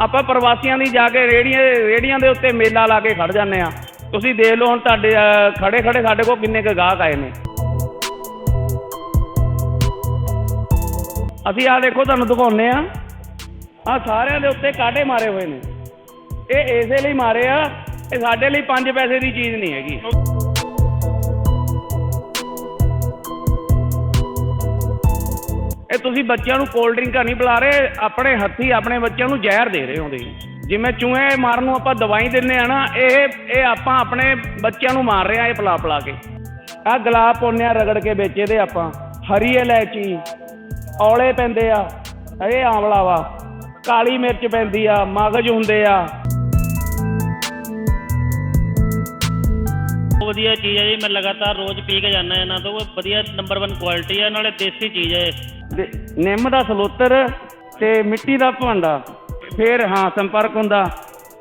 ਆਪਾਂ ਪ੍ਰਵਾਸੀਆਂ ਦੀ ਜਾ ਕੇ ਰੇੜੀਆਂ ਰੇੜੀਆਂ ਦੇ ਉੱਤੇ ਮੇਲਾ ਲਾ ਕੇ ਖੜ ਜਾਂਦੇ ਆ ਤੁਸੀਂ ਦੇਖ ਲਓ ਹੁਣ ਤੁਹਾਡੇ ਖੜੇ ਖੜੇ ਸਾਡੇ ਕੋਲ ਕਿੰਨੇ ਕੁ ਗਾਹਕ ਆਏ ਨੇ। ਅਸੀਂ ਆ ਦੇਖੋ ਤੁਹਾਨੂੰ ਦਿਖਾਉਂਦੇ ਆ ਆ ਸਾਰਿਆਂ ਦੇ ਉੱਤੇ ਕਾਂਟੇ ਮਾਰੇ ਹੋਏ ਨੇ। ਇਹ ਇਸੇ ਲਈ ਮਾਰੇ ਆ, ਇਹ ਸਾਡੇ ਲਈ 5 ਪੈਸੇ ਦੀ ਚੀਜ਼ ਨਹੀਂ ਹੈਗੀ। ਇਹ ਤੁਸੀਂ ਬੱਚਿਆਂ ਨੂੰ ਕੋਲਡ ਡਰਿੰਕਾਂ ਨਹੀਂ ਪਿਲਾ ਰਹੇ, ਆਪਣੇ ਹੱਥੀ ਆਪਣੇ ਬੱਚਿਆਂ ਨੂੰ ਜ਼ਹਿਰ ਦੇ ਰਹੇ ਹੋ ਤੁਸੀਂ ਜਿਵੇਂ ਚੂਹੇ ਮਾਰਨ ਨੂੰ ਆਪਾਂ ਦਵਾਈ ਦਿੰਨੇ ਆ ਨਾ, ਇਹ ਇਹ ਆਪਾਂ ਆਪਣੇ ਬੱਚਿਆਂ ਨੂੰ ਮਾਰ ਰਹੇ ਆ ਇਹ ਪਿਲਾ ਪਿਲਾ ਕੇ। ਆ ਗੁਲਾਬ ਪਾਉਂਦੇ ਰਗੜ ਕੇ ਵੇਚੇ ਦੇ ਆਪਾਂ, ਹਰੀ ਇਲਾਇਚੀ, ਔਲੇ ਪੈਂਦੇ ਆ, ਇਹ ਆਂਵਲਾ ਵਾ, ਕਾਲੀ ਮਿਰਚ ਪੈਂਦੀ ਆ, ਮਗਜ ਹੁੰਦੇ ਆ। ਵਧੀਆ ਚੀਜ਼ ਹੈ ਜੀ, ਮੈਂ ਲਗਾਤਾਰ ਰੋਜ਼ ਪੀ ਕੇ ਜਾਂਦਾ ਇਹਨਾਂ ਤੋਂ, ਵਧੀਆ ਨੰਬਰ 1 ਕੁਆਲਿਟੀ ਹੈ ਨਾਲੇ ਦੇਸੀ ਚੀਜ਼ ਹੈ ਨਿੰਮ ਦਾ ਸਲੋਤਰ ਤੇ ਮਿੱਟੀ ਦਾ ਭਾਂਡਾ ਫਿਰ ਹਾਂ, ਸੰਪਰਕ ਹੁੰਦਾ।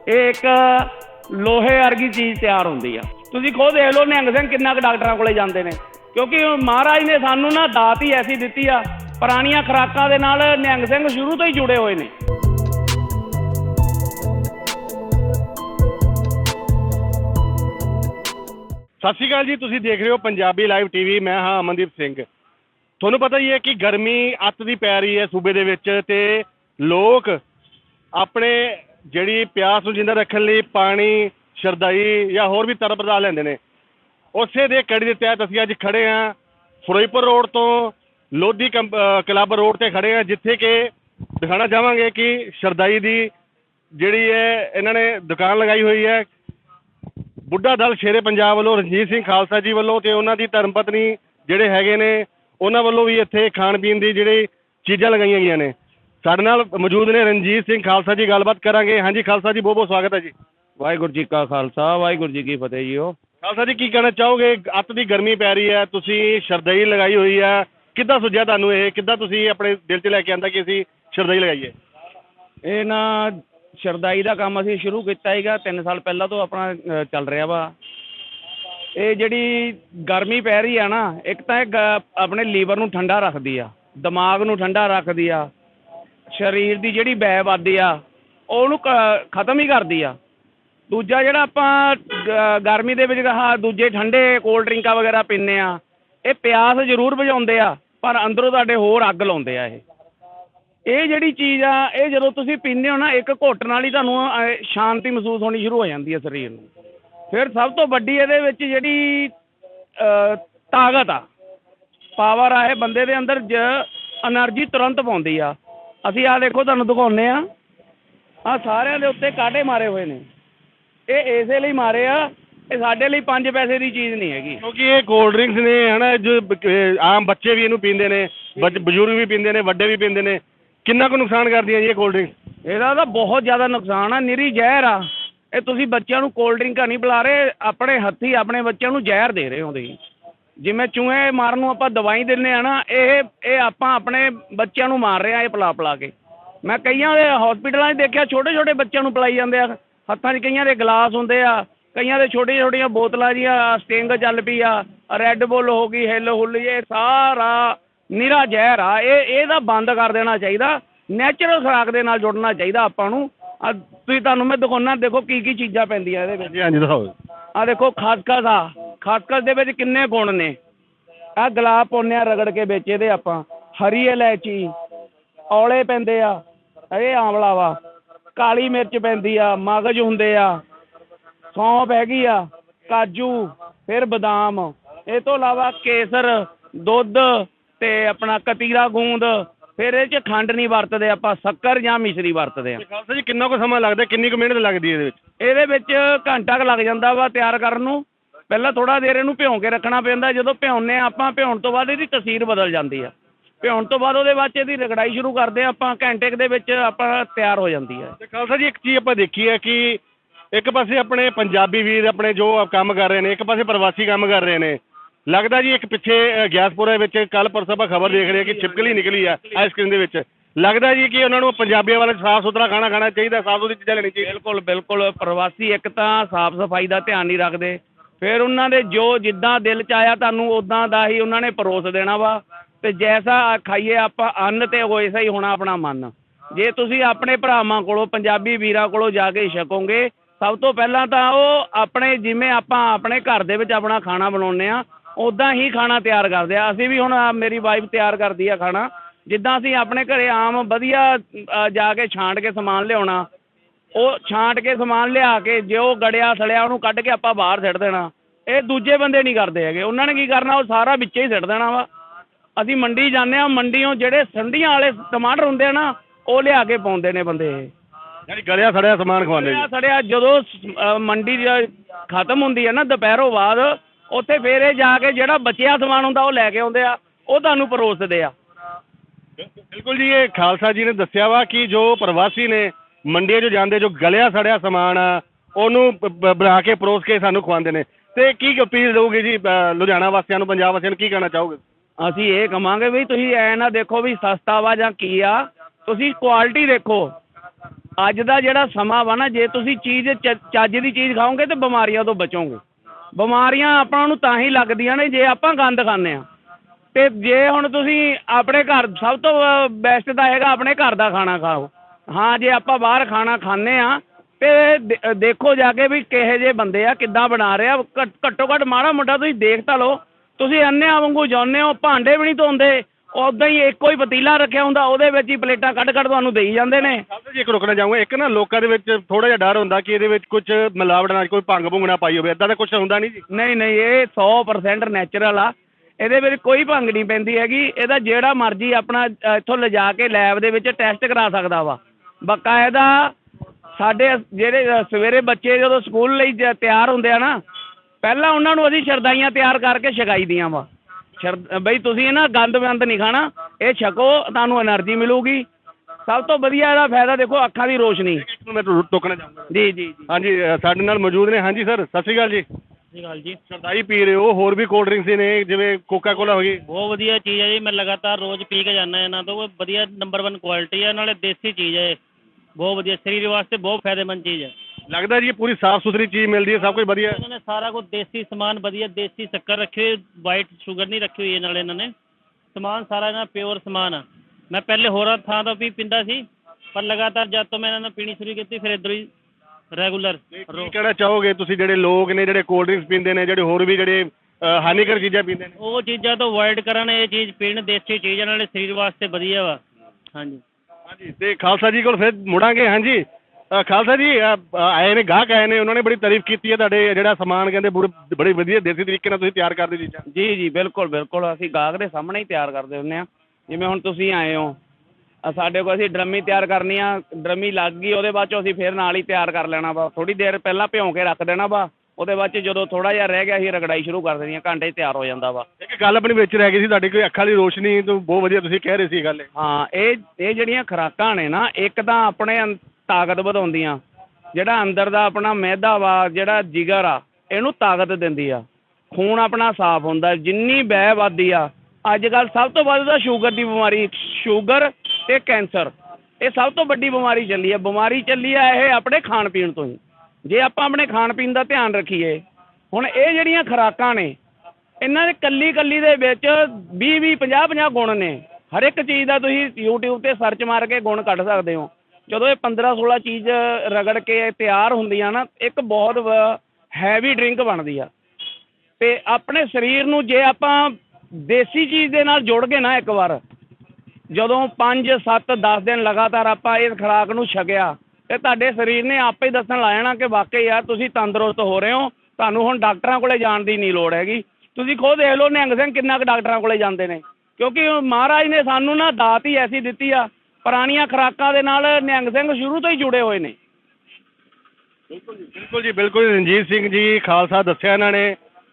ਇਹ ਇੱਕ ਲੋਹੇ ਵਰਗੀ ਚੀਜ਼ ਤਿਆਰ ਹੁੰਦੀ ਆ। ਤੁਸੀਂ ਖੁਦ ਦੇਖ ਲਓ ਨਿਹੰਗ ਸਿੰਘ ਕਿੰਨਾ ਕੁ ਡਾਕਟਰਾਂ ਕੋਲੇ ਜਾਂਦੇ ਨੇ। ਕਿਉਂਕਿ ਮਹਾਰਾਜ ਨੇ ਸਾਨੂੰ ਨਾ ਦਾਤ ਹੀ ਐਸੀ ਦਿੱਤੀ ਆ, ਪੁਰਾਣੀਆਂ ਖੁਰਾਕਾਂ ਦੇ ਨਾਲ ਨਿਹੰਗ ਸਿੰਘ ਸ਼ੁਰੂ ਤੋਂ ਹੀ ਜੁੜੇ ਹੋਏ ਨੇ। ਸਤਿ ਸ਼੍ਰੀ ਅਕਾਲ ਜੀ, ਤੁਸੀਂ ਦੇਖ ਰਹੇ ਹੋ ਪੰਜਾਬੀ ਲਾਈਵ ਟੀਵੀ, ਮੈਂ ਹਾਂ ਅਮਨਦੀਪ ਸਿੰਘ। ਤੁਹਾਨੂੰ ਪਤਾ ਹੀ ਹੈ ਕਿ ਗਰਮੀ ਅੱਤ ਦੀ ਪੈ ਰਹੀ ਹੈ ਸੂਬੇ ਦੇ ਵਿੱਚ ਤੇ ਲੋਕ ਆਪਣੇ ਜਿਹੜੀ ਪਿਆਸ ਨੂੰ ਜਿੰਦਾ ਰੱਖਣ ਲਈ ਪਾਣੀ, ਸ਼ਰਦਾਈ ਜਾਂ ਹੋਰ ਵੀ ਤਰ੍ਹਾਂ ਪਦਾਰਥ ਲੈਂਦੇ ਨੇ। ਉਸੇ ਦੇ ਕੜੀ ਦੇ ਤਹਿਤ ਅਸੀਂ ਅੱਜ ਖੜੇ ਹਾਂ ਫਿਰੋਜ਼ਪੁਰ ਰੋਡ ਤੋਂ, ਲੋਧੀ ਕੰਪ- ਕਲੱਬ ਰੋਡ ਤੇ ਖੜੇ ਹਾਂ, ਜਿੱਥੇ ਕਿ ਦਿਖਾਣਾ ਚਾਹਾਂਗੇ ਕਿ ਸ਼ਰਦਾਈ ਦੀ ਜਿਹੜੀ ਹੈ, ਇਹਨਾਂ ਨੇ ਦੁਕਾਨ ਲਗਾਈ ਹੋਈ ਹੈ। ਬੁੱਢਾ ਦਲ ਸ਼ੇਰੇ ਪੰਜਾਬ ਵੱਲੋਂ ਰਣਜੀਤ ਸਿੰਘ ਖਾਲਸਾ ਜੀ ਵੱਲੋਂ ਤੇ ਉਹਨਾਂ ਦੀ ਧਰਮ ਪਤਨੀ ਜਿਹੜੇ ਹੈਗੇ ਨੇ ਉਹਨਾਂ ਵੱਲੋਂ ਵੀ ਇੱਥੇ ਖਾਣ ਪੀਣ ਦੀ ਜਿਹੜੀ ਚੀਜ਼ਾਂ ਲਗਾਈਆਂ ਗਈਆਂ ਨੇ। ਸਾਡੇ ਨਾਲ ਮੌਜੂਦ ਨੇ ਰਣਜੀਤ ਸਿੰਘ ਖਾਲਸਾ ਜੀ ਗੱਲਬਾਤ ਕਰਾਂਗੇ। ਹਾਂਜੀ ਖਾਲਸਾ ਜੀ ਬਹੁਤ ਬਹੁਤ ਸਵਾਗਤ ਹੈ ਜੀ। ਵਾਹਿਗੁਰੂ ਜੀ ਕਾ ਖਾਲਸਾ ਵਾਹਿਗੁਰੂ ਜੀ ਕੀ ਫਤਿਹ ਜੀਓ ਖਾਲਸਾ ਜੀ ਕੀ ਕਹਿਣਾ ਚਾਹੋਗੇ? ਅੱਤ ਦੀ ਗਰਮੀ ਪੈ ਰਹੀ ਹੈ ਤੁਸੀਂ ਸ਼ਰਦਈ ਲਗਾਈ ਹੋਈ ਹੈ। ਕਿੱਦਾਂ ਸੁਝਿਆ ਤੁਹਾਨੂੰ ਇਹ? ਕਿੱਦਾਂ ਤੁਸੀਂ ਆਪਣੇ ਦਿਲ 'ਚ ਲੈ ਕੇ ਆਂਦਾ ਕਿ ਅਸੀਂ ਸ਼ਰਦਈ ਲਗਾਈਏ? ਇਹ ਨਾ ਸ਼ਰਦਾਈ ਦਾ ਕੰਮ ਅਸੀਂ ਸ਼ੁਰੂ ਕੀਤਾ ਹੈਗਾ 3 ਸਾਲ ਪਹਿਲਾਂ ਤੋਂ ਆਪਣਾ ਚੱਲ ਰਿਹਾ ਵਾ। ਇਹ ਜਿਹੜੀ ਗਰਮੀ ਪੈ ਰਹੀ ਆ ਨਾ ਇੱਕ ਤਾਂ ਇਹ ਗ- ਆਪਣੇ ਲੀਵਰ ਨੂੰ ਠੰਡਾ ਰੱਖਦੀ ਆ ਦਿਮਾਗ ਨੂੰ ਠੰਡਾ ਰੱਖਦੀ ਆ ਸਰੀਰ ਦੀ ਜਿਹੜੀ ਬੈ ਵੱਧਦੀ ਆ ਉਹਨੂੰ ਕ- ਖਤਮ ਹੀ ਕਰਦੀ ਆ। ਦੂਜਾ ਜਿਹੜਾ ਆਪਾਂ ਗ- ਗਰਮੀ ਦੇ ਵਿੱਚ ਆਹ ਦੂਜੇ ਠੰਡੇ ਕੋਲਡ ਡਰਿੰਕਾਂ ਵਗੈਰਾ ਪੀਂਦੇ ਆ ਇਹ ਪਿਆਸ ਜ਼ਰੂਰ ਬੁਝਾਉਂਦੇ ਆ ਪਰ ਅੰਦਰੋਂ ਤੁਹਾਡੇ ਹੋਰ ਅੱਗ ਲਾਉਂਦੇ ਆ ਇਹ। ਇਹ ਜਿਹੜੀ ਚੀਜ਼ ਆ ਇਹ ਜਦੋਂ ਤੁਸੀਂ ਪੀਂਦੇ ਹੋ ਨਾ ਇੱਕ ਘੁੱਟ ਨਾਲ ਹੀ ਤੁਹਾਨੂੰ ਅਹ, ਸ਼ਾਂਤੀ ਮਹਿਸੂਸ ਹੋਣੀ ਸ਼ੁਰੂ ਹੋ ਜਾਂਦੀ ਹੈ ਸਰੀਰ ਨੂੰ। ਫਿਰ ਸਭ ਤੋਂ ਵੱਡੀ ਇਹਦੇ ਵਿੱਚ ਜਿਹੜੀ ਤਾਕਤ ਆ। ਪਾਵਰ ਆ ਇਹ ਬੰਦੇ ਦੇ ਅੰਦਰ ਜ એનર્ਜੀ ਤੁਰੰਤ ਪਾਉਂਦੀ ਆ। ਅਸੀਂ ਆ ਦੇਖੋ ਤੁਹਾਨੂੰ ਦਿਖਾਉਂਦੇ ਆ। ਆ ਸਾਰਿਆਂ ਦੇ ਉੱਤੇ ਕਾਟੇ ਮਾਰੇ ਹੋਏ ਨੇ। ਇਹ ਇਸੇ ਲਈ ਮਾਰੇ ਆ ਇਹ ਸਾਡੇ ਲਈ 5 ਪੈਸੇ ਦੀ ਚੀਜ਼ ਨਹੀਂ ਹੈਗੀ। ਕਿਉਂਕਿ ਇਹ ਕੋਲਡ ਡਰਿੰਕਸ ਨੇ ਹਨਾ ਜੋ ਆਮ ਬੱਚੇ ਵੀ ਇਹਨੂੰ ਪੀਂਦੇ ਨੇ ਬਜ਼ੁਰਗ ਵੀ ਪੀਂਦੇ ਨੇ ਵੱਡੇ ਵੀ ਪੀਂਦੇ ਨੇ। ਕਿੰਨਾ ਕੁ ਨੁਕਸਾਨ ਕਰਦੀਆਂ ਜੀ ਇਹ ਕੋਲਡ ਡਰਿੰਕਸ ਇਹਦਾ ਤਾਂ ਬਹੁਤ ਜ਼ਿਆਦਾ ਨੁਕਸਾਨ ਆ ਨਿਰੀ ਜ਼ਹਿਰ ਆ। ਇਹ ਤੁਸੀਂ ਬੱਚਿਆਂ ਨੂੰ ਕੋਲਡ ਡਰਿੰਕਾਂ ਨਹੀਂ ਪਿਲਾ ਰਹੇ, ਆਪਣੇ ਹੱਥੀ ਆਪਣੇ ਬੱਚਿਆਂ ਨੂੰ ਜ਼ਹਿਰ ਦੇ ਰਹੇ ਹੋ ਤੁਸੀਂ। ਜਿਵੇਂ ਚੂਹੇ ਮਾਰਨ ਨੂੰ ਆਪਾਂ ਦਵਾਈ ਦਿੰਨੇ ਆ ਨਾ, ਇਹ ਇਹ ਆਪਾਂ ਆਪਣੇ ਬੱਚਿਆਂ ਨੂੰ ਮਾਰ ਰਹੇ ਆ ਇਹ ਪਿਲਾ ਪਿਲਾ ਕੇ। ਮੈਂ ਕਈਆਂ ਦੇ ਹਸਪੀਟਲਾਂ 'ਚ ਦੇਖਿਆ ਛੋਟੇ ਛੋਟੇ ਬੱਚਿਆਂ ਨੂੰ ਪਿਲਾਈ ਜਾਂਦੇ ਆ। ਹੱਥਾਂ 'ਚ ਕਈਆਂ ਦੇ ਗਲਾਸ ਹੁੰਦੇ ਆ, ਕਈਆਂ ਦੇ ਛੋਟੀਆਂ ਛੋਟੀਆਂ ਬੋਤਲਾਂ ਜੀਆਂ ਸਟਿੰਗ ਚੱਲ ਪਈ ਆ ਰੈੱਡ ਬੁੱਲ ਹੋ ਗਈ ਹਿੱਲ ਹੁੱਲ, ਇਹ ਸਾਰਾ ਨਿਰਾ ਜ਼ਹਿਰ ਆ। ਇਹ, ਇਹਦਾ ਬੰਦ ਕਰ ਦੇਣਾ ਚਾਹੀਦਾ ਨੈਚੁਰਲ ਖੁਰਾਕ ਦੇ ਨਾਲ ਜੁੜਨਾ ਚਾਹੀਦਾ ਆਪਾਂ ਨੂੰ। ਆ ਤੁਸੀਂ ਤੁਹਾਨੂੰ ਮੈਂ ਦਿਖਾਉਣਾ ਦੇਖੋ ਕੀ ਕੀ ਚੀਜ਼ਾਂ ਪੈਂਦੀਆਂ ਇਹਦੇ ਵਿੱਚ। ਜੀ ਹਾਂਜੀ ਦਿਖਾਓ। ਆ ਦੇਖੋ ਖਸਖਸ ਆ ਖਸਖਸ ਦੇ ਵਿੱਚ ਕਿੰਨੇ ਗੁਣ ਨੇ। ਆ ਗੁਲਾਬ ਪਾਉਂਦੇ ਆ ਰਗੜ ਕੇ ਵਿੱਚ ਇਹਦੇ ਆਪਾਂ। ਹਰੀ ਇਲਾਇਚੀ ਔਲੇ ਪੈਂਦੇ ਆ ਇਹ ਆਂਵਲਾ ਵਾ। ਕਾਲੀ ਮਿਰਚ ਪੈਂਦੀ ਆ ਮਗਜ ਹੁੰਦੇ ਆ। ਸੌਂਫ ਹੈਗੀ ਆ ਕਾਜੂ ਫਿਰ ਬਦਾਮ। ਇਹ ਤੋਂ ਇਲਾਵਾ ਕੇਸਰ ਦੁੱਧ ਤੇ ਆਪਣਾ ਕਤੀਰਾ ਗੂੰਦ। ਫਿਰ ਇਹ ਚ ਖੰਡ ਨਹੀਂ ਵਰਤਦੇ ਆਪਾਂ ਸ਼ੱਕਰ ਜਾਂ ਮਿਸ਼ਰੀ ਵਰਤਦੇ ਆ। ਖਾਲਸਾ ਜੀ ਕਿੰਨਾ ਕੁ ਸਮਾਂ ਲੱਗਦਾ ਕਿੰਨੀ ਕੁ ਮਿਹਨਤ ਲੱਗਦੀ ਹੈ ਇਹਦੇ ਵਿੱਚ? ਇਹਦੇ ਵਿੱਚ ਘੰਟਾ ਕੁ ਲੱਗ ਜਾਂਦਾ ਵਾ ਤਿਆਰ ਕਰਨ ਨੂੰ। ਪਹਿਲਾਂ ਥੋੜਾ ਦੇਰ ਇਹਨੂੰ ਭਿਉਂ ਕੇ ਰੱਖਣਾ ਪੈਂਦਾ ਜਦੋਂ ਭਿਉਂਨੇ ਆ ਆਪਾਂ ਭਿਉਣ ਤੋਂ ਬਾਅਦ ਇਹਦੀ ਤਸੀਰ ਬਦਲ ਜਾਂਦੀ ਆ। ਭਿਉਣ ਤੋਂ ਬਾਅਦ ਉਹਦੇ ਬਾਅਦ 'ਚ ਇਹਦੀ ਰਗੜਾਈ ਸ਼ੁਰੂ ਕਰਦੇ ਆ ਆਪਾਂ ਘੰਟੇ ਕੁ ਦੇ ਵਿੱਚ ਆਪਾਂ ਤਿਆਰ ਹੋ ਜਾਂਦੀ ਤੇ ਖਾਲਸਾ ਜੀ ਇੱਕ ਚੀਜ਼ ਆਪਾਂ ਦੇਖੀ ਹੈ ਕਿ ਇੱਕ ਪਾਸੇ ਆਪਣੇ ਪੰਜਾਬੀ ਵੀਰ ਆਪਣੇ ਜੋ ਕੰਮ ਕਰ ਰਹੇ ਨੇ ਇੱਕ ਪਾਸੇ ਪ੍ਰਵਾਸੀ ਕੰਮ ਕਰ ਰਹੇ ਨੇ। ਲੱਗਦਾ ਜੀ ਇੱਕ ਪਿੱਛੇ ਅ, ਦੇ ਵਿੱਚ ਕੱਲ ਪਰਸੋਂ ਆਪਾਂ ਖਬਰ ਦੇਖ ਰਹੇ ਹਾਂ ਕਿ ਛਿਪਕਲੀ ਨਿਕਲੀ ਆ ਆਈਸਕ੍ਰੀਮ ਦੇ ਵਿੱਚ। ਲੱਗਦਾ ਜੀ ਕਿ ਉਹਨਾਂ ਨੂੰ ਪੰਜਾਬੀਆਂ ਵਾਲੇ ਸਾਫ਼ ਸੁਥਰਾ ਖਾਣਾ ਖਾਣਾ ਚਾਹੀਦਾ ਸਾਫ਼ ਸੁਥਰੀ ਚੀਜ਼ਾਂ ਲੈਣੀ ਚਾਹੀਦੀ ਬਿਲਕੁਲ ਬਿਲਕੁਲ। ਪ੍ਰਵਾਸੀ ਇੱਕ ਤਾਂ ਸਾਫ਼ ਸਫ਼ਾਈ ਦਾ ਧਿਆਨ ਨਹੀਂ ਰੱਖਦੇ। ਫਿਰ ਉਹਨਾਂ ਦੇ ਜੋ ਜਿੱਦਾਂ ਦਿਲ ਚ ਆਇਆ ਤੁਹਾਨੂੰ ਉਦਾਂ ਦਾ ਹੀ ਉਹਨਾਂ ਨੇ ਪਰੋਸ ਦੇਣਾ ਵਾ। ਤੇ ਜੈਸਾ ਖਾਈਏ ਆਪਾਂ ਅੰਨ ਤੇ ਵੈਸਾ ਹੀ ਹੋਣਾ ਆਪਣਾ ਮਨ। ਜੇ ਤੁਸੀਂ ਆਪਣੇ ਭਰਾਵਾਂ ਕੋਲੋਂ ਪੰਜਾਬੀ ਵੀਰਾਂ ਕੋਲੋਂ ਜਾ ਕੇ ਛਕੋਗੇ ਸਭ ਤੋਂ ਪਹਿਲਾਂ ਤਾਂ ਉਹ ਆਪਣੇ ਜਿਵੇਂ ਆਪਾਂ ਆਪਣੇ ਘਰ ਦੇ ਵਿੱਚ ਆਪਣਾ ਖਾਣਾ ਬਣਾਉਂਦੇ ਆ ਉਦਾਂ ਹੀ ਖਾਣਾ ਤਿਆਰ ਕਰਦੇ ਆ। ਅਸੀਂ ਵੀ ਹੁਣ ਮੇਰੀ ਵਾਈਫ ਤਿਆਰ ਕਰਦੀ ਆ ਖਾਣਾ। ਜਿੱਦਾਂ ਅਸੀਂ ਆਪਣੇ ਘਰੇ ਆਮ ਵਧੀਆ ਜਾ ਕੇ ਛਾਂਟ ਕੇ ਸਮਾਨ ਲਿਆਉਣਾ ਉਹ ਛਾਂਟ ਕੇ ਸਮਾਨ ਲਿਆ ਕੇ ਜੇ ਉਹ ਗੜਿਆ ਸੜਿਆ ਉਹਨੂੰ ਕੱਢ ਕੇ ਆਪਾਂ ਬਾਹਰ ਸਿੱਟ ਦੇਣਾ। ਇਹ ਦੂਜੇ ਬੰਦੇ ਨਹੀਂ ਕਰਦੇ ਹੈਗੇ। ਉਹਨਾਂ ਨੇ ਕੀ ਕਰਨਾ ਉਹ ਸਾਰਾ ਵਿੱਚੇ ਹੀ ਸਿੱਟ ਦੇਣਾ ਵਾ। ਅਸੀਂ ਮੰਡੀ ਜਾਂਦੇ ਆ ਮੰਡੀੋਂ ਜਿਹੜੇ ਸੰਡੀਆਂ ਵਾਲੇ ਟਮਾਟਰ ਹੁੰਦੇ ਆ ਨਾ ਉਹ ਲਿਆ ਕੇ ਪਾਉਂਦੇ ਨੇ ਬੰਦੇ ਇਹ। ਯਾਨੀ ਗਲਿਆ ਸੜਿਆ ਸਮਾਨ ਖਵਾਉਂਦੇ ਜੀ। ਸੜਿਆ ਜਦੋਂ ਮੰਡੀ ਜ- ਖਤਮ ਹੁੰਦੀ ਹੈ ਨਾ ਦੁਪਹਿਰੋਂ ਬਾਅਦ ਉੱਥੇ ਫੇਰ ਇਹ ਜਾ ਕੇ ਜਿਹੜਾ ਬਚਿਆ ਸਮਾਨ ਹੁੰਦਾ ਉਹ ਲੈ ਕੇ ਆਉਂਦੇ ਆ ਉਹ ਤੁਹਾਨੂੰ ਪਰੋਸਦੇ ਆ। ਬਿਲਕੁਲ ਜੀ ਇਹ ਖਾਲਸਾ ਜੀ ਨੇ ਦੱਸਿਆ ਵਾ ਕਿ ਜੋ ਪ੍ਰਵਾਸੀ ਨੇ ਮੰਡੀਆਂ 'ਚ ਜਾਂਦੇ ਜੋ ਗਲਿਆ ਸੜਿਆ ਸਮਾਨ ਆ ਉਹਨੂੰ ਬ- ਬ- ਬਣਾ ਕੇ ਪਰੋਸ ਕੇ ਸਾਨੂੰ ਖਵਾਉਂਦੇ ਨੇ। ਤੇ ਕੀ ਅਪੀਲ ਦਊਗੇ ਜੀ ਅ, ਲੁਧਿਆਣਾ ਵਾਸੀਆਂ ਨੂੰ ਪੰਜਾਬ ਵਾਸੀਆਂ ਨੂੰ ਕੀ ਕਹਿਣਾ ਚਾਹੋਗੇ? ਅਸੀਂ ਇਹ ਕਵਾਂਗੇ ਵੀ ਤੁਸੀਂ ਐ ਨਾ ਦੇਖੋ ਵੀ ਸਸਤਾ ਵਾ ਜਾਂ ਕੀ ਆ ਤੁਸੀਂ ਕੁਆਲਿਟੀ ਦੇਖੋ। ਅੱਜ ਦਾ ਜਿਹੜਾ ਸਮਾਂ ਵਾ ਨਾ ਜੇ ਤੁਸੀਂ ਚੀਜ਼ ਚ- ਚੱਜ ਦੀ ਚੀਜ਼ ਖਾਓਗੇ ਤੇ ਬਿਮਾਰੀਆਂ ਤੋਂ ਬਚੋਗੇ। ਬਿਮਾਰੀਆਂ ਆਪਾਂ ਨੂੰ ਤਾਂ ਹੀ ਲੱਗਦੀਆਂ ਨੇ ਜੇ ਆਪਾਂ ਗੰਦ ਖਾਂਦੇ ਆ ਤੇ ਜੇ ਹੁਣ ਤੁਸੀਂ ਆਪਣੇ ਘਰ ਸਭ ਤੋਂ ਬੈਸਟ ਤਾਂ ਹੈਗਾ ਆਪਣੇ ਘਰ ਦਾ ਖਾਣਾ ਖਾਓ। ਹਾਂ, ਜੇ ਆਪਾਂ ਬਾਹਰ ਖਾਣਾ ਖਾਂਦੇ ਆ ਤੇ ਦੇਖੋ ਜਾ ਕੇ ਵੀ ਕਿਹੇ ਜੇ ਬੰਦੇ ਆ, ਕਿੱਦਾਂ ਬਣਾ ਰਹੇ ਆ। ਘੱਟ- ਘੱਟੋ ਘੱਟ ਮਾੜਾ ਮੋਟਾ ਤੁਸੀਂ ਦੇਖ ਤਾਂ ਲਓ। ਤੁਸੀਂ ਅੰਨਿਆਂ ਵਾਂਗੂ ਜਾਂਦੇ ਹੋ, ਭਾਂਡੇ ਵੀ ਨਹੀਂ ਧੋਂਦੇ। ਉਦਾਂ ਹੀ ਇੱਕੋ ਹੀ ਪਤੀਲਾ ਰੱਖਿਆ ਹੁੰਦਾ ਉਹਦੇ ਵਿੱਚ ਹੀ ਪਲੇਟਾਂ ਕੱਢ ਕੱਢ ਤੁਹਾਨੂੰ ਦੇਈ ਜਾਂਦੇ ਨੇ। ਖਾਲਸਾ ਜੀ ਇੱਕ ਰੁਕਣਾ ਚਾਹੂੰਗਾ ਇੱਕ ਨਾ ਲੋਕਾਂ ਦੇ ਵਿੱਚ ਥੋੜਾ ਜਿਹਾ ਡਰ ਹੁੰਦਾ ਕਿ ਇਹਦੇ ਵਿੱਚ ਕੁਝ ਮਿਲਾਵਟ ਨਾਲ ਕੋਈ ਭੰਗ ਭੁੰਗ ਨਾ ਪਾਈ ਹੋਵੇ ਇਦਾਂ ਦਾ ਕੁਝ ਹੁੰਦਾ ਨਹੀਂ ਜੀ? ਨਹੀਂ ਨਹੀਂ ਇਹ 100% ਨੈਚੁਰਲ ਆ। ਇਹਦੇ ਵਿੱਚ ਕੋਈ ਭੰਗ ਨਹੀਂ ਪੈਂਦੀ ਹੈਗੀ ਇਹਦਾ ਜਿਹੜਾ ਮਰਜ਼ੀ ਆਪਣਾ ਅ, ਇੱਥੋਂ ਲਿਜਾ ਕੇ ਲੈਬ ਦੇ ਵਿੱਚ ਟੈਸਟ ਕਰਾ ਸਕਦਾ ਵਾ। ਬਕਾਇਦਾ ਸਾਡੇ ਜਿਹੜੇ ਅ, ਸਵੇਰੇ ਬੱਚੇ ਜਦੋਂ ਸਕੂਲ ਲਈ ਜ- ਤਿਆਰ ਹੁੰਦੇ ਆ ਨਾ ਪਹਿਲਾਂ ਉਹਨਾਂ ਨੂੰ ਅਸੀਂ ਸ਼ਰਦਾਈਆਂ ਤਿਆਰ ਕਰਕੇ ਛਕਾਈ ਦੀਆਂ ਵਾ। ਸ਼ਰਦ ਬਈ ਤੁਸੀਂ ਨਾ ਗੰਦ ਵੰਦ ਨਹੀਂ ਖਾਣਾ ਇਹ ਛਕੋ ਤੁਹਾਨੂੰ એનર્ਜੀ ਮਿਲੂਗੀ। ਸਭ ਤੋਂ ਵਧੀਆ ਇਹਦਾ ਫਾਇਦਾ ਦੇਖੋ ਅੱਖਾਂ ਦੀ ਰੋਸ਼ਨੀ। ਨੂੰ ਮੈਂ ਰੋ- ਟੋਕਣਾ ਚਾਹੁੰਦਾ ਜੀ ਜੀ ਜੀ। ਹਾਂਜੀ ਸਾਡੇ ਨਾਲ ਮੌਜੂਦ ਨੇ। ਹਾਂਜੀ ਸਰ ਸਤਿ ਸ਼੍ਰੀ ਅਕਾਲ ਜੀ। ਸਤਿ ਸ਼੍ਰੀ ਅਕਾਲ ਜੀ। ਸ਼ਰਦਾਈ ਪੀ ਰਹੇ ਹੋ ਹੋਰ ਵੀ ਕੋਲਡ ਡਰਿੰਕਸ ਨੇ ਜਿਵੇਂ ਕੋਕਾ ਕੋਲਾ ਹੋ ਬਹੁਤ ਵਧੀਆ ਚੀਜ਼ ਹੈ ਜੀ ਮੈਂ ਲਗਾਤਾਰ ਰੋਜ਼ ਪੀ ਕੇ ਜਾਂਦਾ ਇਹਨਾਂ ਤੋਂ। ਵਧੀਆ ਨੰਬਰ 1 ਕੁਆਲਿਟੀ ਹੈ ਨਾਲੇ ਦੇਸੀ ਚੀਜ਼ ਹੈ ਇਹ। ਬਹੁਤ ਵਧੀਆ ਸਰੀਰ ਵਾਸਤੇ ਬਹੁਤ ਫਾਇਦੇਮੰਦ ਚੀਜ਼ ਹੈ। ਲੱਗਦਾ ਜੀ ਇਹ ਪੂਰੀ ਸਾਫ਼ ਸੁਥਰੀ ਚੀਜ਼ ਮਿਲਦੀ ਹੈ ਸਭ ਕੁਝ ਵਧੀਆ। ਹੈ। ਇਹਨਾਂ ਨੇ ਸਾਰਾ ਕੁਝ ਦੇਸੀ ਸਮਾਨ ਵਧੀਆ ਦੇਸੀ ਸ਼ੱਕਰ ਰੱਖੀ ਹੋਈ ਵਾਈਟ ਸ਼ੂਗਰ ਨਹੀਂ ਰੱਖੀ ਹੋਈ ਨਾਲੇ ਇਹਨਾਂ ਨੇ। ਸਮਾਨ ਸਾਰਾ ਇਹਨਾਂ ਪਿਓਰ ਸਮਾਨ ਆ। ਮੈਂ ਪਹਿਲੇ ਹੋਰਾਂ ਥਾਂ ਤੋਂ ਵੀ ਪਿੰਦਾ ਸੀ ਪਰ ਲਗਾਤਾਰ ਜਦ ਤੋਂ ਮੈਂ ਇਹਨਾਂ ਨੂੰ ਪੀਣੀ ਸ਼ੁਰੂ ਕੀਤੀ ਫਿਰ ਇੱਧਰੋਂ ਹੀ ਰੈਗੂਲਰ ਕੀ ਕਹਿਣਾ ਚਾਹੋਗੇ? ਤੁਸੀਂ ਜਿਹੜੇ ਲੋਕ ਨੇ ਜਿਹੜੇ ਕੋਲਡ ਡਰਿੰਕਸ ਪੀਂਦੇ ਨੇ ਜਿਹੜੇ ਹੋਰ ਵੀ ਜਿਹੜੇ ਅ, ਹਾਨੀਕਾਰਕ ਚੀਜ਼ਾਂ ਪੀਂਦੇ ਨੇ। ਉਹ ਚੀਜ਼ਾਂ ਤੋਂ ਅਵੋਇਡ ਕਰਨ ਇਹ ਚੀਜ਼ ਪੀਣ ਦੇਸੀ ਚੀਜ਼ ਆ, ਨਾਲੇ ਸਰੀਰ ਵਾਸਤੇ ਵਧੀਆ ਵਾ। ਹਾਂਜੀ। ਹਾਂਜੀ ਤੇ ਖਾਲਸਾ ਜੀ ਕੋਲ ਫਿਰ ਮੁੜਾਂਗੇ ਹਾਂਜੀ? ਅ, ਖਾਲਸਾ ਜੀ ਅ, ਅ, ਆਏ ਨੇ ਗਾਹਕ ਆਏ ਨੇ ਉਹਨਾਂ ਨੇ ਬੜੀ ਤਾਰੀਫ ਕੀਤੀ ਹੈ ਤੁਹਾਡੇ ਜਿਹੜਾ ਸਮਾਨ ਕਹਿੰਦੇ ਬੁਰ- ਬੜੀ ਵਧੀਆ ਦੇਸੀ ਤਰੀਕੇ ਨਾਲ ਤੁਸੀਂ ਤਿਆਰ ਕਰਦੇ ਚੀਜ਼ਾਂ। ਜੀ ਜੀ ਬਿਲਕੁਲ ਬਿਲਕੁਲ ਅਸੀਂ ਗਾਹਕ ਦੇ ਸਾਹਮਣੇ ਹੀ ਤਿਆਰ ਕਰਦੇ ਹੁੰਦੇ ਆ ਜਿਵੇਂ ਹੁਣ ਤੁਸੀਂ ਆਏ ਹੋ ਅ ਸਾਡੇ ਕੋਲ ਅਸੀਂ ਡਰਮੀ ਤਿਆਰ ਕਰਨੀ ਆ ਡਰਮੀ ਲੱਗ ਗਈ ਉਹਦੇ ਬਾਅਦ ਚੋਂ ਅਸੀਂ ਫਿਰ ਨਾਲ ਹੀ ਤਿਆਰ ਕਰ ਲੈਣਾ ਵਾ। ਥੋੜੀ ਦੇਰ ਪਹਿਲਾਂ ਭਿਉਂ ਕੇ ਰੱਖ ਦੇਣਾ ਵਾ ਉਹਦੇ ਬਾਅਦ ਚ ਜਦੋਂ ਥੋੜਾ ਜਿਹਾ ਰਹਿ ਗਿਆ ਅਸੀਂ ਰਗੜਾਈ ਸ਼ੁਰੂ ਕਰ ਦੇਣੀ ਆ ਘੰਟੇ 'ਚ ਤਿਆਰ ਹੋ ਜਾਂਦਾ ਵਾ। ਇੱਕ ਗੱਲ ਆਪਣੀ ਵਿੱਚ ਰਹਿ ਗਈ ਸੀ ਤੁਹਾਡੀ ਕੋਈ ਅੱਖਾਂ ਦੀ ਰੋਸ਼ਨੀ ਤੋਂ ਬਹੁਤ ਵਧੀਆ ਤੁਸੀਂ ਕਹਿ ਰਹੇ ਸੀ ਇਹ ਗੱਲ। ਇਹ। ਹਾਂ ਇਹ ਇਹ ਜਿਹੜੀਆਂ ਖੁਰਾਕਾਂ ਨੇ ਨਾ ਇੱਕ ਤਾਂ ਆਪਣੇ ਅੰ- ਤਾਕਤ ਵਧਾਉਂਦੀਆਂ। ਜਿਹੜਾ ਅੰਦਰ ਦਾ ਆਪਣਾ ਮਿਹਦਾ ਵਾ, ਜਿਹੜਾ ਜਿਗਰ ਆ, ਇਹਨੂੰ ਤਾਕਤ ਦਿੰਦੀ ਆ। ਖੂਨ ਆਪਣਾ ਸਾਫ਼ ਹੁੰਦਾ, ਜਿੰਨੀ ਬਹਿ ਵੱਧਦੀ ਆ ਅੱਜ ਕੱਲ ਸਭ ਤੋਂ ਵੱਧ ਤਾਂ ਸ਼ੂਗਰ ਦੀ ਬਿਮਾਰੀ, ਸ਼ੂਗਰ ਤੇ ਕੈਂਸਰ। ਇਹ ਸਭ ਤੋਂ ਵੱਡੀ ਬਿਮਾਰੀ ਚੱਲੀ ਆ। ਬਿਮਾਰੀ ਚੱਲੀ ਆ ਇਹ ਆਪਣੇ ਖਾਣ ਪੀਣ ਤੋਂ ਹੀ। ਜੇ ਆਪਾਂ ਆਪਣੇ ਖਾਣ ਪੀਣ ਦਾ ਧਿਆਨ ਰੱਖੀਏ, ਹੁਣ ਇਹ ਜਿਹੜੀਆਂ ਖੁਰਾਕਾਂ ਨੇ, ਇਹਨਾਂ ਦੇ ਕੱਲੀ ਕੱਲੀ ਦੇ ਵਿੱਚ 20 20 50 50 ਗੁਣ ਨੇ। ਹਰ ਇੱਕ ਚੀਜ਼ ਦਾ ਤੁਸੀਂ YouTube ਤੇ ਸਰਚ ਮਾਰ ਕੇ ਗੁਣ ਕੱਢ ਸਕਦੇ ਹੋ। ਜਦੋਂ ਇਹ 15 16 ਚੀਜ਼ ਰਗੜ ਕੇ ਤਿਆਰ ਹੁੰਦੀਆਂ ਨਾ, ਇੱਕ ਬਹੁਤ ਹੈਵੀ ਡਰਿੰਕ ਬਣਦੀ ਆ। ਤੇ ਆਪਣੇ ਸਰੀਰ ਨੂੰ ਜੇ ਆਪਾਂ ਦੇਸੀ ਚੀਜ਼ ਦੇ ਨਾਲ ਜੁੜ ਗਏ ਨਾ ਇੱਕ ਵਾਰ, ਜਦੋਂ 5 7 10 ਦਿਨ ਲਗਾਤਾਰ ਆਪਾਂ ਇਸ ਖੁਰਾਕ ਨੂੰ ਛਕਿਆ, ਤੇ ਤੁਹਾਡੇ ਸਰੀਰ ਨੇ ਆਪੇ ਦੱਸਣ ਲੱਗ ਜਾਣਾ ਕਿ ਵਾਕਈ ਯਾਰ ਤੁਸੀਂ ਤੰਦਰੁਸਤ ਹੋ ਰਹੇ ਹੋ, ਤੁਹਾਨੂੰ ਹੁਣ ਡਾਕਟਰਾਂ ਕੋਲੇ ਜਾਣ ਦੀ ਨਹੀਂ ਲੋੜ ਹੈਗੀ। ਤੁਸੀਂ ਖੁਦ ਦੇਖ ਲਓ ਨਿਹੰਗ ਸਿੰਘ ਕਿੰਨਾ ਕੁ ਡਾਕਟਰਾਂ ਕੋਲੇ ਜਾਂਦੇ ਨੇ, ਕਿਉਂਕਿ ਮਹਾਰਾਜ ਨੇ ਸਾਨੂੰ ਨਾ ਦਾਤ ਹੀ ਐਸੀ ਦਿੱਤੀ ਆ ਪੁਰਾਣੀਆਂ ਖੁਰਾਕਾਂ ਦੇ ਨਾਲ ਨਿਹੰਗ ਸਿੰਘ ਸ਼ੁਰੂ ਤੋਂ ਹੀ ਜੁੜੇ ਹੋਏ ਨੇ। ਬਿਲਕੁਲ ਜੀ ਬਿਲਕੁਲ ਰਣਜੀਤ ਸਿੰਘ ਜੀ ਖਾਲਸਾ ਦੱਸਿਆ ਇਹਨਾਂ ਨੇ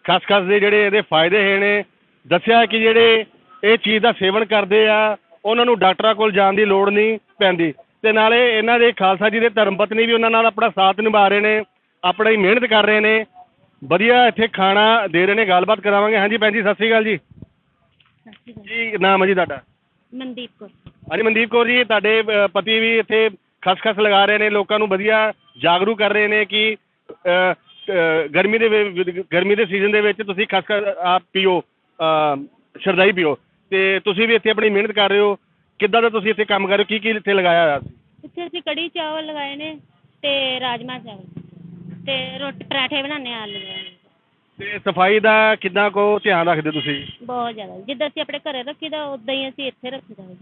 ਖਸਖਸ ਦੇ ਜਿਹੜੇ ਇਹਦੇ ਫਾਇਦੇ ਹੈ ਨੇ। ਦੱਸਿਆ ਕਿ ਜਿਹੜੇ ਇਹ ਚੀਜ਼ ਦਾ ਸੇਵਨ ਕਰਦੇ ਆ ਉਹਨਾਂ ਨੂੰ ਡਾਕਟਰਾਂ ਕੋਲ ਜਾਣ ਦੀ ਲੋੜ ਨਹੀਂ ਪੈਂਦੀ। ਤੇ ਨਾਲੇ ਇਹਨਾਂ ਦੇ ਖਾਲਸਾ ਜੀ ਦੇ ਧਰਮ ਪਤਨੀ ਵੀ ਉਹਨਾਂ ਨਾਲ ਆਪਣਾ ਸਾਥ ਨਿਭਾ ਰਹੇ ਨੇ ਆਪਣੀ ਮਿਹਨਤ ਕਰ ਰਹੇ ਨੇ। ਵਧੀਆ ਇੱਥੇ ਖਾਣਾ ਦੇ ਰਹੇ ਨੇ ਗੱਲਬਾਤ ਕਰਾਵਾਂਗੇ। ਹਾਂਜੀ ਭੈਣ ਜੀ ਸਤਿ ਸ਼੍ਰੀ ਅਕਾਲ ਜੀ। ਕੀ ਨਾਮ ਹੈ ਜੀ ਤੁਹਾਡਾ? ਮਨਦੀਪ ਕੌਰ। ਹਾਂਜੀ ਮਨਦੀਪ ਕੌਰ ਜੀ ਤੁਹਾਡੇ ਅ, ਪਤੀ ਵੀ ਇੱਥੇ ਖਸਖਸ ਲਗਾ ਰਹੇ ਨੇ ਲੋਕਾਂ ਨੂੰ ਵਧੀਆ ਜਾਗਰੂਕ ਕਰ ਰਹੇ ਨੇ ਕਿ ਅ, ਅ, ਗਰਮੀ ਦੇ ਵੇ- ਗਰਮੀ ਦੇ ਸੀਜ਼ਨ ਦੇ ਵਿੱਚ ਤੁਸੀਂ ਖਸਖਸ ਆਪ ਪੀਓ ਅ, ਸ਼ਰਦਾਈ ਪੀਓ। ਤੇ ਤੁਸੀਂ ਵੀ ਇੱਥੇ ਆਪਣੀ ਮਿਹਨਤ ਕਰ ਰਹੇ ਹੋ। ਕਿੱਦਾਂ ਦਾ ਤੁਸੀਂ ਇੱਥੇ ਕੰਮ ਕਰ ਰਹੇ ਹੋ? ਕੀ ਕੀ ਇੱਥੇ ਲਗਾਇਆ ਹੋਇਆ ਸੀ? ਇੱਥੇ ਅਸੀਂ ਕੜੀ ਚਾਵਲ ਲਗਾਏ ਨੇ ਤੇ ਰਾਜਮਾ ਚਾਵਲ ਤੇ ਰੋਟੀ ਪਰਾਠੇ ਬਣਾਉਂਦੇ ਆ ਆਲੂ। ਦੇ ਤੇ ਸਫ਼ਾਈ ਦਾ ਕਿੱਦਾਂ ਕੋ ਧਿਆਨ ਰੱਖਦੇ ਤੁਸੀਂ? ਬਹੁਤ ਜ਼ਿਆਦਾ। ਜਿੱਦਾਂ ਅਸੀਂ ਆਪਣੇ ਘਰੇ ਰੱਖੀਦਾ ਉਦਾਂ ਹੀ ਅਸੀਂ ਇੱਥੇ ਰੱਖੀਦਾ ਹੈ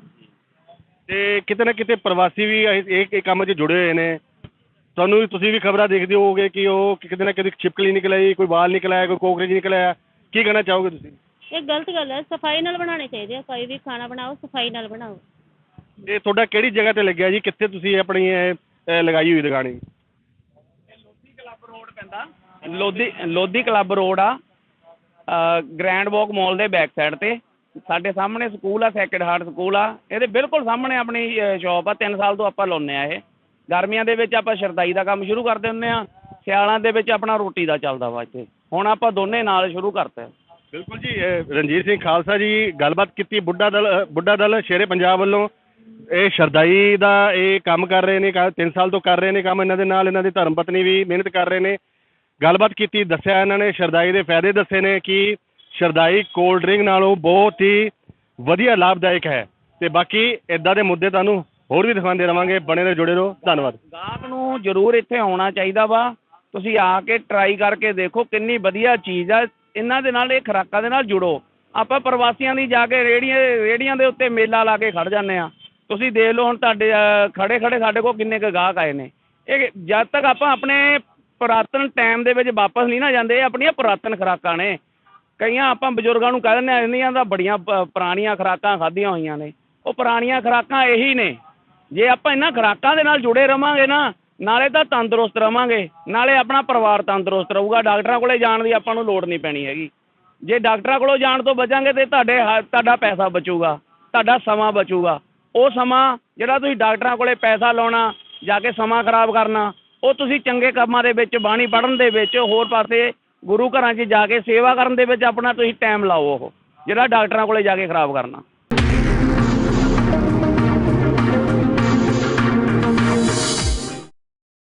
ਤੇ ਕਿਤੇ ਨਾ ਕਿਤੇ ਪ੍ਰਵਾਸੀ ਵੀ ਇਹ ਇਹ ਇਹ ਕੰਮ 'ਚ ਜੁੜੇ ਹੋਏ ਨੇ। ਤੁਹਾਨੂੰ ਵੀ ਤੁਸੀਂ ਵੀ ਖਬਰਾਂ ਦੇਖਦੇ ਹੋਵੋਗੇ ਕਿ ਉਹ ਕਿਤੇ ਨਾ ਕਿਤੇ ਛਿਪਕਲੀ ਨਿਕਲ ਆਈ ਕੋਈ ਬਾਲ ਨਿਕਲ ਆਇਆ ਕੋਈ ਕੋਕਰੇਜ ਨਿਕਲ ਆਇਆ। ਕੀ ਕਹਿਣਾ ਚਾਹੋਗੇ ਤੁਸੀਂ? ਇਹ ਗਲਤ ਗੱਲ ਹੈ। ਸਫ਼ਾਈ ਨਾਲ ਬਣਾਉਣੇ ਚਾਹੀਦੇ ਆ। ਕੋਈ ਵੀ ਖਾਣਾ ਬਣਾਓ ਸਫ਼ਾਈ ਨਾਲ ਬਣਾਓ। ਇਹ ਤੁਹਾਡਾ ਕਿਹੜੀ ਜਗ੍ਹਾ ਤੇ ਲੱਗਿਆ ਜੀ? ਕਿੱਥੇ ਤੁਸੀਂ ਆਪਣੀ ਇਹ ਲਗਾਈ ਹੋਈ ਦੁਕਾਨ ਕਲੱਬ ਰੋਡ ਪੈਂਦਾ ਲੋਧੀ ਲੋਧੀ ਕਲੱਬ ਰੋਡ ਆ। ਗ੍ਰੈਂਡ ਵਾਕ ਮਾਲ ਦੇ ਬੈਕ ਸਾਈਡ ਤੇ। ਸਾਡੇ ਸਾਹਮਣੇ ਸਕੂਲ ਆ ਸੈਕਿੰਡ ਹਾਰਟ ਸਕੂਲ ਆ। ਇਹਦੇ ਬਿਲਕੁਲ ਸਾਹਮਣੇ ਆਪਣੀ ਸ਼ਾਪ ਆ। 3 ਸਾਲ ਤੋਂ ਆਪਾਂ ਲਾਉਂਦੇ ਆ ਇਹ। ਗਰਮੀਆਂ ਦੇ ਵਿੱਚ ਆਪਾਂ ਸ਼ਰਦਾਈ ਦਾ ਕੰਮ ਸ਼ੁਰੂ ਕਰ ਦਿੰਦੇ ਆ। ਸਿਆਲਾਂ ਦੇ ਵਿੱਚ ਆਪਣਾ ਰੋਟੀ ਦਾ ਚੱਲਦਾ ਵਾ ਇੱਥੇ। ਹੁਣ ਆਪਾਂ ਦੋਨੇ ਨਾਲ ਸ਼ੁਰੂ ਕਰਤਾ ਬਿਲਕੁਲ ਜੀ ਰਣਜੀਤ ਸਿੰਘ ਖਾਲਸਾ ਜੀ ਗੱਲਬਾਤ ਕੀਤੀ। ਬੁੱਢਾ ਦਲ ਬੁੱਢਾ ਦਲ ਸ਼ੇਰੇ ਪੰਜਾਬ ਵੱਲੋਂ। ਇਹ ਸ਼ਰਦਾਈ ਦਾ ਇਹ ਕੰਮ ਕਰ ਰਹੇ ਨੇ 3 ਸਾਲ ਤੋਂ ਕਰ ਰਹੇ ਨੇ ਕੰਮ ਇਹਨਾਂ ਦੇ ਨਾਲ। ਇਹਨਾਂ ਦੀ ਧਰਮ ਪਤਨੀ ਵੀ ਮਿਹਨਤ ਕਰ ਰਹੇ ਨੇ। ਗੱਲਬਾਤ ਕੀਤੀ, ਦੱਸਿਆ ਇਹਨਾਂ ਨੇ, ਸ਼ਰਦਾਈ ਦੇ ਫਾਇਦੇ ਦੱਸੇ ਨੇ ਕਿ ਸ਼ਰਦਾਈ ਕੋਲਡ ਡਰਿੰਕ ਨਾਲੋਂ ਬਹੁਤ ਹੀ ਵਧੀਆ ਲਾਭਦਾਇਕ ਹੈ। ਤੇ ਬਾਕੀ ਇਦਾਂ ਦੇ ਮੁੱਦੇ ਤੁਹਾਨੂੰ ਹੋਰ ਵੀ ਦਿਖਾਉਂਦੇ ਰਵਾਂਗੇ। ਬਣੇ ਰਹੋ, ਜੁੜੇ ਰਹੋ। ਧੰਨਵਾਦ। ਗਾਹਕ ਨੂੰ ਜ਼ਰੂਰ ਇੱਥੇ ਆਉਣਾ ਚਾਹੀਦਾ ਵਾ। ਤੁਸੀਂ ਆ ਕੇ ਟਰਾਈ ਕਰਕੇ ਦੇਖੋ ਕਿੰਨੀ ਵਧੀਆ ਚੀਜ਼ ਆ। ਇਹਨਾਂ ਦੇ ਨਾਲ, ਇਹ ਖੁਰਾਕਾਂ ਦੇ ਨਾਲ ਜੁੜੋ। ਆਪਾਂ ਪ੍ਰਵਾਸੀਆਂ ਦੀ ਜਾ ਕੇ ਰੇੜੀਆਂ ਰੇੜੀਆਂ ਦੇ ਉੱਤੇ ਮੇਲਾ ਲਾ ਕੇ ਖੜ ਜਾਂਦੇ ਆ ਤੁਸੀਂ ਦੇਖ ਲਓ ਹੁਣ ਤੁਹਾਡੇ ਖੜੇ ਖੜੇ ਸਾਡੇ ਕੋਲ ਕਿੰਨੇ ਕੁ ਗਾਹਕ ਆਏ ਨੇ। ਇਹ ਜਦ ਤੱਕ ਆਪਾਂ ਆਪਣੇ ਪੁਰਾਤਨ ਟਾਈਮ ਦੇ ਵਿੱਚ ਵਾਪਸ ਨਹੀਂ ਨਾ ਜਾਂਦੇ, ਇਹ ਆਪਣੀਆਂ ਪੁਰਾਤਨ ਖੁਰਾਕਾਂ ਨੇ। ਕਈਆਂ ਆਪਾਂ ਬਜ਼ੁਰਗਾਂ ਨੂੰ ਕਹਿ ਦਿੰਦੇ ਆ, ਇੰਨੀਆਂ ਦਾ ਬੜੀਆਂ ਪ- ਪੁਰਾਣੀਆਂ ਖੁਰਾਕਾਂ ਖਾਧੀਆਂ ਹੋਈਆਂ ਨੇ। ਉਹ ਪੁਰਾਣੀਆਂ ਖੁਰਾਕਾਂ ਇਹੀ ਨੇ। ਜੇ ਆਪਾਂ ਇਹਨਾਂ ਖੁਰਾਕਾਂ ਦੇ ਨਾਲ ਜੁੜੇ ਰਵਾਂਗੇ ਨਾ, ਨਾਲੇ ਤਾਂ ਤੰਦਰੁਸਤ ਰਵਾਂਗੇ। ਨਾਲੇ ਆਪਣਾ ਪਰਿਵਾਰ ਤੰਦਰੁਸਤ ਰਹੂਗਾ। ਡਾਕਟਰਾਂ ਕੋਲੇ ਜਾਣ ਦੀ ਆਪਾਂ ਨੂੰ ਲੋੜ ਨਹੀਂ ਪੈਣੀ ਹੈਗੀ। ਜੇ ਡਾਕਟਰਾਂ ਕੋਲੋਂ ਜਾਣ ਤੋਂ ਬਚਾਂਗੇ ਤੇ ਤੁਹਾਡੇ ਹ- ਤੁਹਾਡਾ ਪੈਸਾ ਬਚੂਗਾ। ਤੁਹਾਡਾ ਸਮਾਂ ਬਚੂਗਾ। ਉਹ ਸਮਾਂ ਜਿਹੜਾ ਤੁਸੀਂ ਡਾਕਟਰਾਂ ਕੋਲੇ ਪੈਸਾ ਲਾਉਣਾ, ਜਾ ਕੇ ਸਮਾਂ ਖਰਾਬ ਕਰਨਾ, ਉਹ ਤੁਸੀਂ ਚੰਗੇ ਕੰਮਾਂ ਦੇ ਵਿੱਚ, ਬਾਣੀ ਪੜ੍ਹਨ ਦੇ ਵਿੱਚ, ਹੋਰ ਪਾਸੇ ਗੁਰੂ ਘਰਾਂ 'ਚ ਜਾ ਕੇ ਸੇਵਾ ਕਰਨ ਦੇ ਵਿੱਚ ਆਪਣਾ ਤੁਸੀਂ ਟਾਈਮ ਲਾਓ ਉਹ, ਜਿਹੜਾ ਡਾਕਟਰਾਂ ਕੋਲੇ ਜਾ ਕੇ ਖਰਾਬ ਕਰਨਾ।